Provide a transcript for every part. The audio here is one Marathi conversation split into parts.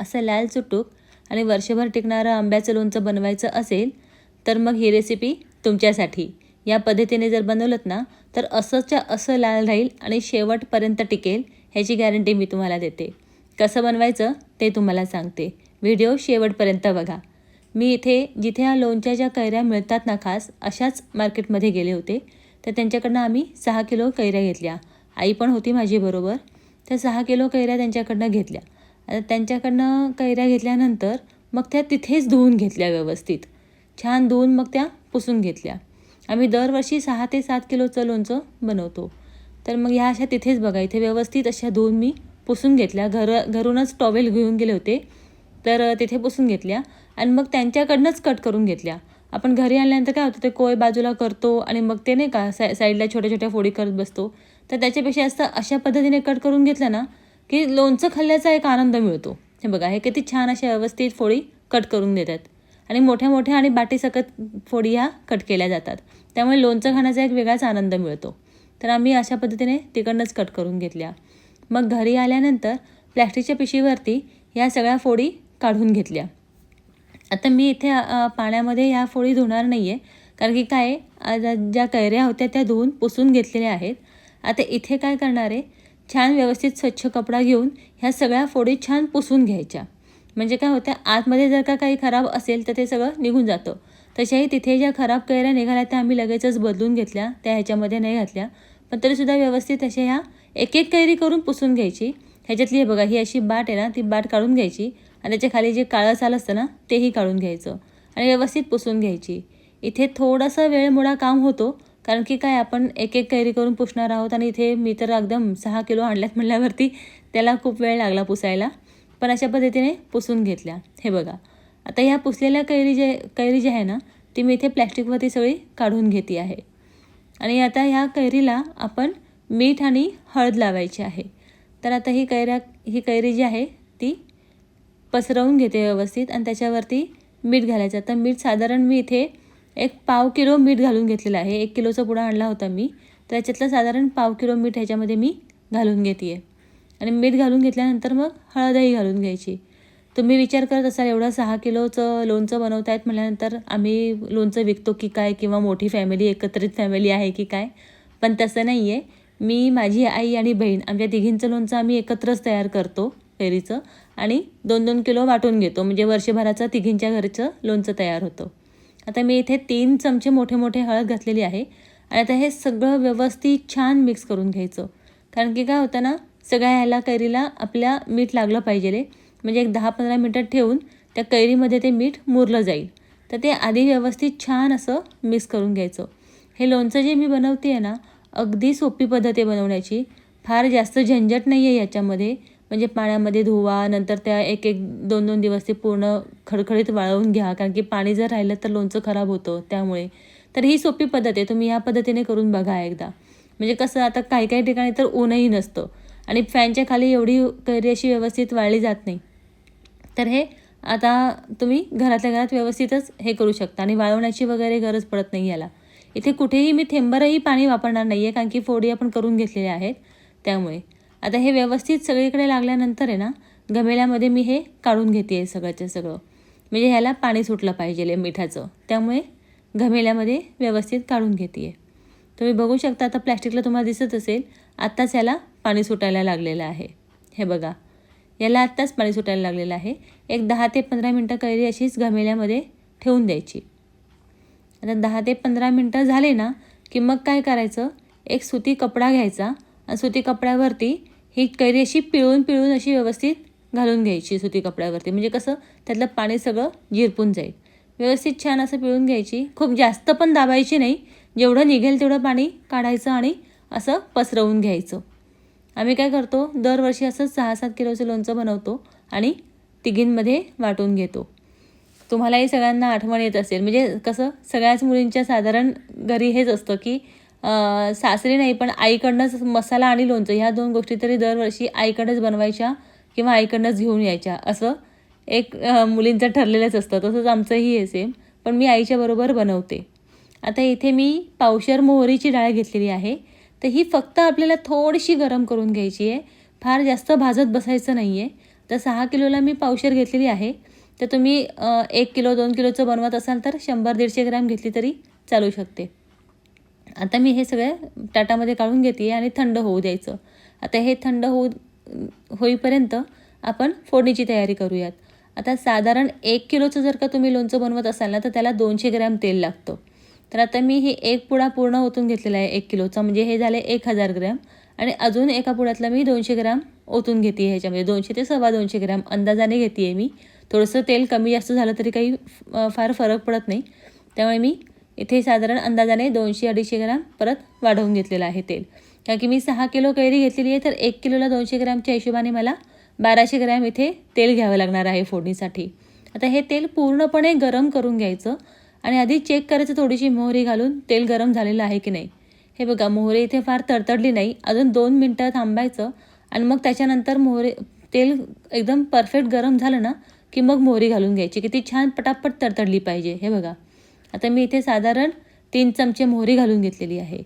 असं लाल चुटूक आणि वर्षभर टिकणारं आंब्याचं लोणचं बनवायचं असेल तर मग ही रेसिपी तुमच्यासाठी. या पद्धतीने जर बनवलं ना तर असंच्या असं लाल राहील आणि शेवटपर्यंत टिकेल ह्याची गॅरंटी मी तुम्हाला देते. कसं बनवायचं ते तुम्हाला सांगते. व्हिडिओ शेवटपर्यंत बघा. मी इथे जिथे या लोणच्या ज्या कैऱ्या मिळतात ना खास अशाच मार्केटमध्ये गेले होते. तर त्यांच्याकडनं आम्ही सहा किलो कैऱ्या घेतल्या. आई पण होती माझी बरोबर. त्या सहा किलो कैऱ्या त्यांच्याकडनं घेतल्या. त्यांच्याकडनं कैऱ्या घेतल्यानंतर मग त्या तिथेच धुवून घेतल्या व्यवस्थित. छान धुवून मग त्या पुसून घेतल्या. आम्ही दरवर्षी सहा ते सात किलोचं लोणचं बनवतो. तर मग ह्या अशा तिथेच बघा इथे व्यवस्थित अशा धुवून मी पुसून घेतल्या. घर घरूनच टॉवेल घेऊन गेले होते. तर तिथे पुसून घेतल्या आणि मग त्यांच्याकडनंच कट करून घेतल्या. आपण घरी आणल्यानंतर काय होतं ते कोय बाजूला करतो आणि मग ते नाही का साय साईडला छोट्या छोट्या फोडी करत बसतो. तर त्याच्यापेक्षा असं अशा पद्धतीने कट करून घेतलं ना की लोणचं खाल्ल्याचा एक आनंद मिळतो. हे बघा हे किती छान अशा व्यवस्थित फोडी कट करून देतात. आणि मोठ्या मोठ्या आणि बाटीसकट फोडी ह्या कट केल्या जातात. त्यामुळे लोणचं खाण्याचा एक वेगळाच आनंद मिळतो. तर आम्ही अशा पद्धतीने तिकडनंच कट करून घेतल्या. मग घरी आल्यानंतर प्लॅस्टिकच्या पिशवीवरती ह्या सगळ्या फोडी काढून घेतल्या. आता मी इथे पाण्यामध्ये ह्या फोडी धुणार नाही आहे कारण की काय ज्या कैऱ्या होत्या त्या धुवून पुसून घेतलेल्या आहेत. आता इथे काय करणार आहे छान व्यवस्थित स्वच्छ कपडा घेऊन ह्या सगळ्या फोडी छान पुसून घ्यायच्या. म्हणजे काय होतं आतमध्ये जर का काही खराब असेल तर ते सगळं निघून जातं. तशाही तिथे ज्या खराब कैऱ्या निघाल्या त्या आम्ही लगेचच बदलून घेतल्या त्या ह्याच्यामध्ये नाही घातल्या. पण तरीसुद्धा व्यवस्थित अशा ह्या एक एक कैरी करून पुसून घ्यायची. ह्याच्यातली हे बघा ही अशी बाट आहे ना ती बाट काढून घ्यायची. आणि त्याच्याखाली जे काळं साल असतं ना तेही काढून घ्यायचं. आणि व्यवस्थित पुसून घ्यायची. इथे थोडंसं वेळमोडा काम होतो कारण की काय आपण एक एक कैरी करून पुसणार आहोत आणि इथे मी तर एकदम सहा किलो आणल्यात म्हणल्यावरती त्याला खूप वेळ लागला पुसायला. पण अशा पद्धतीने पुसून घेतल्या. हे बघा. आता ह्या पुसलेल्या कैरी जे कैरी जी आहे ना ती मी इथे प्लॅस्टिकवरती सगळी काढून घेते आहे. आणि आता ह्या कैरीला आपण मीठ आणि हळद लावायची आहे. तर आता ही कैऱ्या ही कैरी जी आहे ती पसरवून घेते व्यवस्थित आणि त्याच्यावरती मीठ घालायचं. तर मीठ साधारण मी इथे एक पाव किलो मीठ घालून घेतलेलं आहे. एक किलोचा पुडा आणला होता मी. तर त्याच्यातलं साधारण पाव किलो मीठ ह्याच्यामध्ये मी घालून घेते आहे आणि मीठ घालून घेतल्यानंतर मग हळदही घालून घ्यायची. तुम्ही विचार करत असाल एवढं सहा किलोचं लोणचं बनवतायत म्हटल्यानंतर आम्ही लोणचं विकतो की काय? किंवा मोठी फॅमिली एकत्रित फॅमिली आहे की काय? पण तसं नाही आहे मी माझी आई आणि बहीण आमच्या तिघींचं लोणचं आम्ही एकत्रच तयार करतो फेरीचं. आणि दोन दोन किलो वाटून घेतो. म्हणजे वर्षभराचं तिघींच्या घरचं लोणचं तयार होतं. आता मी इथे तीन चमचे मोठे मोठे हळद घातलेली आहे. आणि आता हे सगळं व्यवस्थित छान मिक्स करून घ्यायचं. कारण की काय होतं ना सगळ्या ह्याला कैरीला आपल्या मीठ लागलं पाहिजे म्हणजे एक दहा पंधरा मिनटं ठेवून त्या कैरीमध्ये ते मीठ मुरलं जाईल. तर ते आधी व्यवस्थित छान असं मिक्स करून घ्यायचं. हे लोणचं जे मी बनवते आहे ना अगदी सोपी पद्धत आहे बनवण्याची. फार जास्त झंझट नाही आहे याच्यामध्ये. म्हणजे पाण्यामध्ये धुवा नंतर त्या एक एक दोन दोन दिवस ते पूर्ण खडखडीत वाळवून घ्या. कारण की पाणी जर राहिलं तर लोणचं खराब होतं त्यामुळे. तर ही सोपी पद्धत आहे. तुम्ही या पद्धतीने करून बघा एकदा. म्हणजे कसं आता काही काही ठिकाणी तर ऊनही नसतं. आणि फॅनच्या खाली एवढी कैरी अशी व्यवस्थित वाळली जात नाही. तर हे आता तुम्ही घरातल्या घरात व्यवस्थितच हे करू शकता. आणि वाळवण्याची वगैरे गरज पडत नाही याला. इथे कुठेही मी थेंबरही पाणी वापरणार नाही आहे कारण की फोडी आपण करून घेतलेल्या आहेत त्यामुळे. आता हे व्यवस्थित सगळीकडे लागल्यानंतर आहे ना गमेल्यामध्ये मी हे काढून घेते आहे सगळ्याचं सगळं. म्हणजे ह्याला पाणी सुटलं पाहिजे मिठाचं. त्यामुळे घमेल्यामध्ये व्यवस्थित काढून घेते आहे तुम्ही बघू शकता आता प्लॅस्टिकला तुम्हाला दिसत असेल आत्ताच याला पाणी सुटायला लागलेलं आहे. हे बघा याला आत्ताच पाणी सुटायला लागलेलं आहे. एक दहा ते पंधरा मिनटं कैरी अशीच घमेल्यामध्ये ठेवून द्यायची. आता दहा ते पंधरा मिनटं झाले ना की मग काय करायचं? एक सुती कपडा घ्यायचा आणि सुती कपड्यावरती ही कैरी अशी पिळून पिळून अशी व्यवस्थित घालून घ्यायची सुती कपड्यावरती. म्हणजे कसं त्यातलं पाणी सगळं जिरपून जाईल. व्यवस्थित छान असं पिळून घ्यायची. खूप जास्त पण दाबायची नाही. जेवढं निघेल तेवढं पाणी काढायचं आणि असं पसरवून घ्यायचं. आम्ही काय करतो दरवर्षी असं सहा सात किलोचं लोणचं बनवतो आणि तिघींमध्ये वाटून घेतो. तुम्हालाही सगळ्यांना आठवण येत असेल. म्हणजे कसं सगळ्याच मुलींच्या साधारण घरी हेच असतं की सासरी नाही पण आईकडनंच मसाला आणि लोणचं ह्या दोन गोष्टी तरी दरवर्षी आईकडंच बनवायच्या किंवा आईकडनंच घेऊन यायच्या. असं एक मुलींचं ठरलेलंच असतं. तसंच आमचंही आहे सेम पण मी आईच्या बरोबर बनवते. आता इथे मी पावशर मोहरीची डाळ घेतलेली आहे. तर ही फक्त आपल्याला थोडीशी गरम करून घ्यायची आहे. फार जास्त भाजत बसायचं नाही आहे तर सहा किलोला मी पावशर घेतलेली आहे. तर तुम्ही एक किलो दोन किलोचं बनवत असाल तर शंभर दीडशे ग्रॅम घेतली तरी चालू शकते. आता मी हे सगळं ताटामध्ये काढून घेते आणि थंड होऊ द्यायचं. आता हे थंड होऊ होईपर्यंत आपण फोडणीची तयारी करूयात. आता साधारण एक किलोचं जर का तुम्ही लोणचं बनवत असाल ना तर त्याला दोनशे ग्रॅम तेल लागतं. तर आता मी हे एक पुडा पूर्ण ओतून घेतलेला आहे एक किलोचा म्हणजे हे झाले एक हजार ग्रॅम. आणि अजून एका पुड्यातला मी दोनशे ग्रॅम ओतून घेते ह्याच्यामध्ये. दोनशे ते सव्वा दोनशे ग्रॅम अंदाजाने घेते आहे मी. थोडंसं तेल कमी जास्त झालं तरी काही फार फरक पडत नाही. त्यामुळे मी इथे साधारण अंदाजाने दोनशे अडीचशे ग्रॅम परत वाढवून घेतलेलं आहे तेल. कारण की मी सहा किलो कैरी घेतलेली आहे तर एक किलोला दोनशे ग्रॅमच्या हिशोबाने मला बाराशे ग्रॅम इथे तेल घ्यावं लागणार आहे फोडणीसाठी. आता हे तेल पूर्णपणे गरम करून घ्यायचं आणि आधी चेक करायचं थोडीशी मोहरी घालून तेल गरम झालेलं आहे की नाही. हे बघा मोहरी इथे फार तडतडली नाही अजून दोन मिनटं थांबायचं आणि मग त्याच्यानंतर मोहरी तेल एकदम परफेक्ट गरम झालं ना की मग मोहरी घालून घ्यायची. की ती छान पटापट तडतडली पाहिजे हे बघा. आता मी इथे साधारण तीन चमचे मोहरी घालून घेतलेली आहे.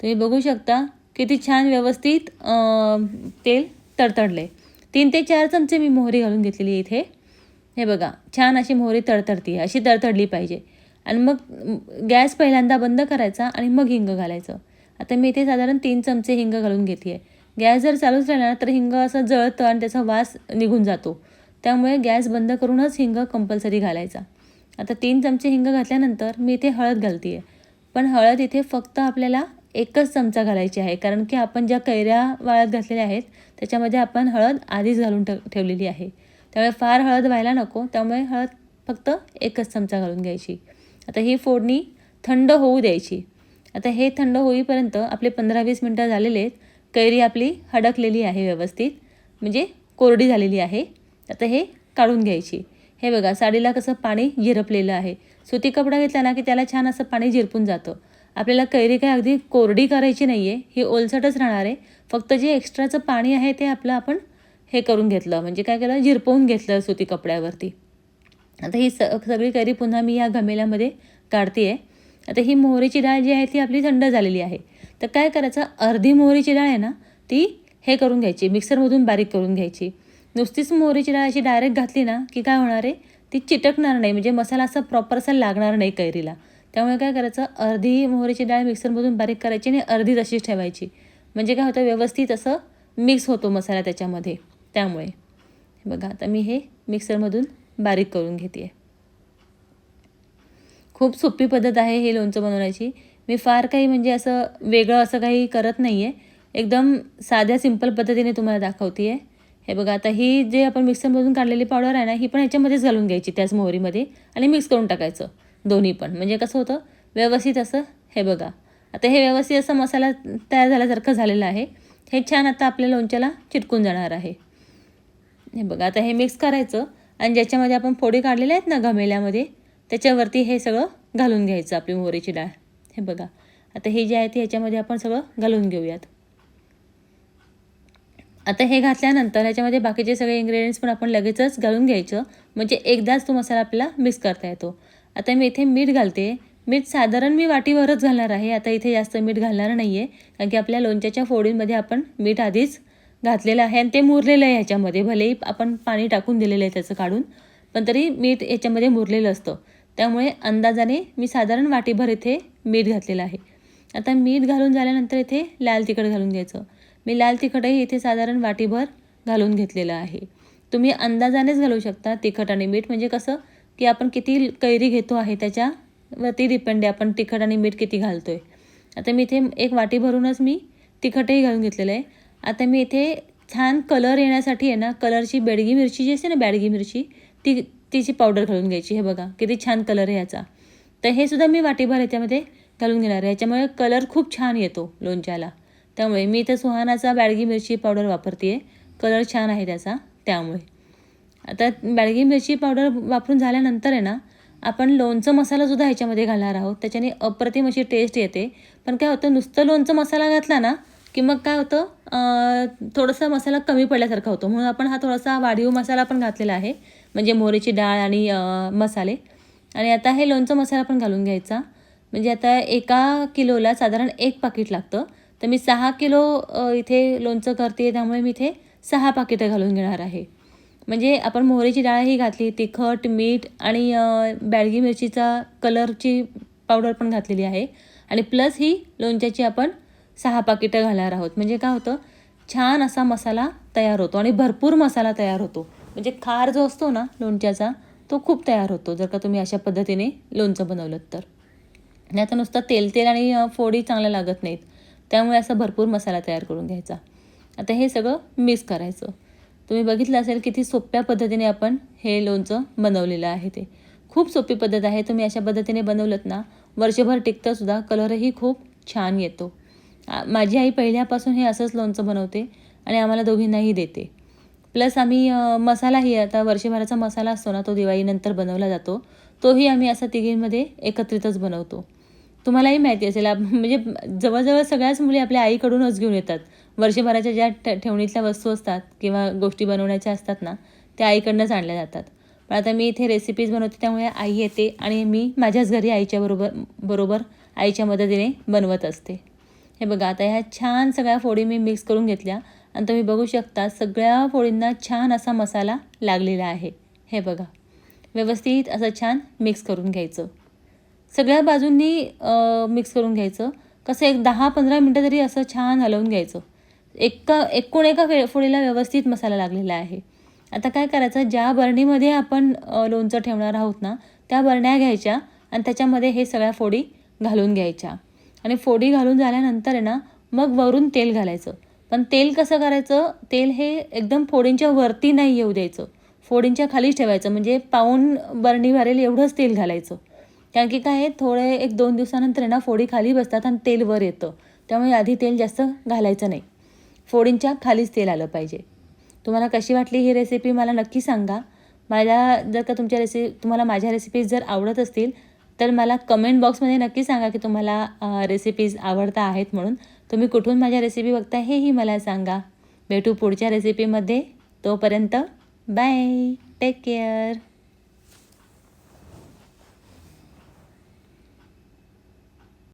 तुम्ही बघू शकता किती छान व्यवस्थित तेल तडतडले तीन ते चार चमचे मी मोहरी घालून घेतलेली आहे इथे. हे बघा छान अशी मोहरी तडतडती आहे अशी तडतडली पाहिजे. आणि मग गॅस पहिल्यांदा बंद करायचा आणि मग हिंग घालायचं. आता मी इथे साधारण तीन चमचे हिंग घालून घेते आहे. गॅस जर चालूच राहिला ना तर हिंग असं जळतं आणि त्याचा वास निघून जातो. त्यामुळे गॅस बंद करूनच हिंग कंपल्सरी घालायचा. आता तीन चमचे हिंग घातल्यानंतर मी इथे हळद घालते आहे पण हळद इथे फक्त आपल्याला एकच चमचा घालायची आहे. कारण की आपण ज्या कैऱ्या वाळत घातलेल्या आहेत त्याच्यामध्ये आपण हळद आधीच घालून ठेवलेली आहे. त्यामुळे फार हळद व्हायला नको त्यामुळे हळद फक्त एकच चमचा घालून घ्यायची. आता ही फोडणी थंड होऊ द्यायची. आता हे थंड होईपर्यंत आपले पंधरा वीस मिनटं झालेले आहेत. कैरी आपली हडकलेली आहे व्यवस्थित. म्हणजे कोरडी झालेली आहे. आता हे काढून घ्यायची. हे बघा साडीला कसं पाणी झिरपलेलं आहे. सुती कपडा घेतला ना की त्याला छान असं पाणी झिरपून जातं. आपल्याला कैरी काय अगदी कोरडी करायची नाही आहे ही ओलसटच राहणार आहे. फक्त जे एक्स्ट्राचं पाणी आहे ते आपलं आपण हे करून घेतलं. म्हणजे काय केलं? झिरपवून घेतलं सुती कपड्यावरती. आता ही स सगळी कैरी पुन्हा मी या घमेल्यामध्ये काढते आहे आता ही मोहरीची डाळ जी आहे ती आपली थंड झालेली आहे. तर काय करायचं? अर्धी मोहरीची डाळ आहे ना ती हे करून घ्यायची मिक्सरमधून बारीक करून घ्यायची. नुसतीच मोहरीची डाळ अशी डायरेक्ट घातली ना की काय होणार आहे? ती चिटकणार नाही म्हणजे मसाला असा प्रॉपर असा लागणार नाही कैरीला. त्यामुळे काय करायचं? अर्धी मोहरीची डाळ मिक्सरमधून बारीक करायची आणि अर्धी तशीच ठेवायची. म्हणजे काय होतं? व्यवस्थित असं मिक्स होतो मसाला त्याच्यामध्ये. त्यामुळे. बघा आता मी हे मिक्सरमधून बारीक करून घेते. आहे खूप सोपी पद्धत आहे हे लोणचं बनवण्याची. मी फार काही म्हणजे असं वेगळं असं काही करत नाही आहे एकदम साध्या सिंपल पद्धतीने तुम्हाला दाखवते आहे हे बघा आता ही जे आपण मिक्सरमधून काढलेली पावडर आहे ना ही पण ह्याच्यामध्येच घालून घ्यायची त्याच मोहरीमध्ये आणि मिक्स करून टाकायचं दोन्ही पण. म्हणजे कसं होतं व्यवस्थित असं हे बघा. आता हे व्यवस्थित असं मसाला तयार झाल्यासारखं झालेलं आहे. हे छान आता आपल्या लोणच्याला चिटकून जाणार आहे. हे बघा आता हे मिक्स करायचं आणि ज्याच्यामध्ये आपण फोडी काढलेल्या आहेत ना घमेल्यामध्ये त्याच्यावरती हे सगळं घालून घ्यायचं आपली मोहरीची डाळ. हे बघा. आता हे जे आहे ते ह्याच्यामध्ये आपण सगळं घालून घेऊयात. आता हे घातल्यानंतर ह्याच्यामध्ये बाकीचे सगळे इंग्रेडियंट्स पण आपण लगेचच घालून घ्यायचं. म्हणजे एकदाच तो मसाला आपल्याला मिक्स करता येतो. आता मी इथे मीठ घालते. मीठ साधारण मी वाटीवरच घालणार आहे. आता इथे जास्त मीठ घालणार नाही आहे कारण की आपल्या लोणच्याच्या फोडींमध्ये आपण मीठ आधीच घातलेलं आहे आणि ते मुरलेलं आहे ह्याच्यामध्ये. भलेही आपण पाणी टाकून दिलेलं आहे त्याचं काढून. पण तरी मीठ याच्यामध्ये मुरलेलं असतं. त्यामुळे अंदाजाने मी साधारण वाटीभर इथे मीठ घातलेलं आहे. आता मीठ घालून झाल्यानंतर इथे लाल तिखट घालून घ्यायचं. मी लाल तिखटही इथे साधारण वाटीभर घालून घेतलेलं आहे. तुम्ही अंदाजानेच घालू शकता तिखट आणि मीठ. म्हणजे कसं की आपण किती कैरी घेतो आहे त्याच्यावरती डिपेंड आहे आपण तिखट आणि मीठ किती घालतो आहे आता मी इथे एक वाटी भरूनच मी तिखटही घालून घेतलेलं आहे. आता मी इथे छान कलर येण्यासाठी आहे ना कलरची बेडगी मिरची जी असते ना बॅडगी मिरची ती तिची पावडर घालून घ्यायची हे बघा किती छान कलर आहे याचा. तर हे सुद्धा मी वाटीभर याच्यामध्ये घालून घेणार आहे. याच्यामुळे कलर खूप छान येतो लोणच्याला. त्यामुळे मी इथं सुहानाचा बॅडगी मिरची पावडर वापरते आहे कलर छान आहे त्याचा त्यामुळे. आता बॅडगी मिरची पावडर वापरून झाल्यानंतर आहे ना आपण लोणचं मसालासुद्धा ह्याच्यामध्ये घालणार आहोत. त्याच्याने अप्रतिम अशी टेस्ट येते. पण काय होतं नुसतं लोणचं मसाला घातला ना की मग काय होतं थोडासा मसाला कमी पडल्यासारखा होतो. म्हणून आपण हा थोडासा वाढीव मसाला पण घातलेला आहे. म्हणजे मोहरीची डाळ आणि मसाले. आणि आता हे लोणचं मसाला पण घालून घ्यायचा. म्हणजे आता एका किलोला साधारण एक पाकिट लागतं. तर मी सहा किलो इथे लोणचं करते त्यामुळे मी इथे सहा पाकिटं घालून घेणार आहे. म्हणजे आपण मोहरीची डाळही घातली तिखट मीठ आणि बॅडगी मिरचीचा कलरची पावडर पण घातलेली आहे. आणि प्लस ही लोणच्याची आपण सहा पाकिटं घालणार आहोत. म्हणजे काय होतं छान असा मसाला तयार होतो आणि भरपूर मसाला तयार होतो. म्हणजे खार जो असतो ना लोणच्याचा तो खूप तयार होतो जर का तुम्ही अशा पद्धतीने लोणचं बनवलं तर. नाही आता नुसतं तेल तेल आणि फोडी चांगल्या लागत नाहीत. त्यामुळे असा भरपूर मसाला तयार करून घ्यायचा. आता हे सगळं मिक्स करायचं. तुम्ही बघितलं असेल किती सोप्या पद्धतीने आपण हे लोणचं बनवलेलं आहे ते. खूप सोपी पद्धत आहे. तुम्ही अशा पद्धतीने बनवलं ना वर्षभर टिकतंसुद्धा कलरही खूप छान येतो. माझी आई पहिल्यापासून हे असंच लोणचं बनवते आणि आम्हाला दोघींनाही देते. प्लस आम्ही मसालाही आता वर्षभराचा मसाला असतो ना तो दिवाळीनंतर बनवला जातो. तोही आम्ही असा तिघींमध्ये एकत्रितच बनवतो. तुम्हालाही माहिती असेल म्हणजे जवळजवळ सगळ्याच मुली आपल्या आईकडूनच घेऊन येतात. वर्षभराच्या ज्या ठेवणीतल्या वस्तू असतात किंवा गोष्टी बनवण्याच्या असतात ना त्या आईकडनंच आणल्या जातात. पण आता मी इथे रेसिपीज बनवते त्यामुळे आई येते आणि मी माझ्याच घरी आईच्या बरोबर बरोबर आईच्या मदतीने बनवत असते. हे बघा आता ह्या छान सगळ्या फोडी मी मिक्स करून घेतल्या आणि तुम्ही बघू शकता सगळ्या फोडींना छान असा मसाला लागलेला आहे. हे बघा व्यवस्थित असं छान मिक्स करून घ्यायचं. सगळ्या बाजूंनी मिक्स करून घ्यायचं. कसं एक दहा पंधरा मिनटं तरी असं छान हलवून घ्यायचं. एका एकूण एका वे फोडीला व्यवस्थित मसाला लागलेला आहे. आता काय करायचं ज्या बरणीमध्ये आपण लोणचं ठेवणार आहोत ना त्या बरण्या घ्यायच्या आणि त्याच्यामध्ये हे सगळ्या फोडी घालून घ्यायच्या. आणि फोडी घालून झाल्यानंतर आहे ना मग वरून तेल घालायचं. पण तेल कसं करायचं तेल हे एकदम फोडींच्या वरती नाही येऊ द्यायचं. फोडींच्या खालीच ठेवायचं म्हणजे पाऊन बरणी भरेल एवढंच तेल घालायचं. कारण की काय थोडे एक दोन दिवसानंतर आहे ना फोडी खाली बसतात आणि तेल वर येतं. त्यामुळे आधी तेल जास्त घालायचं नाही. फोडींच्या खालीच तेल आलं पाहिजे. तुम्हाला कशी वाटली ही रेसिपी मला नक्की सांगा. मला जर का तुमच्या रेसि तुम्हाला माझ्या रेसिपीज जर आवडत असतील तर मला कमेंट बॉक्समध्ये नक्की सांगा की तुम्हाला रेसिपीज आवडता आहेत म्हणून. तुम्ही कुठून माझ्या रेसिपी बघता हेही मला सांगा. भेटू पुढच्या रेसिपीमध्ये तोपर्यंत बाय टेक केअर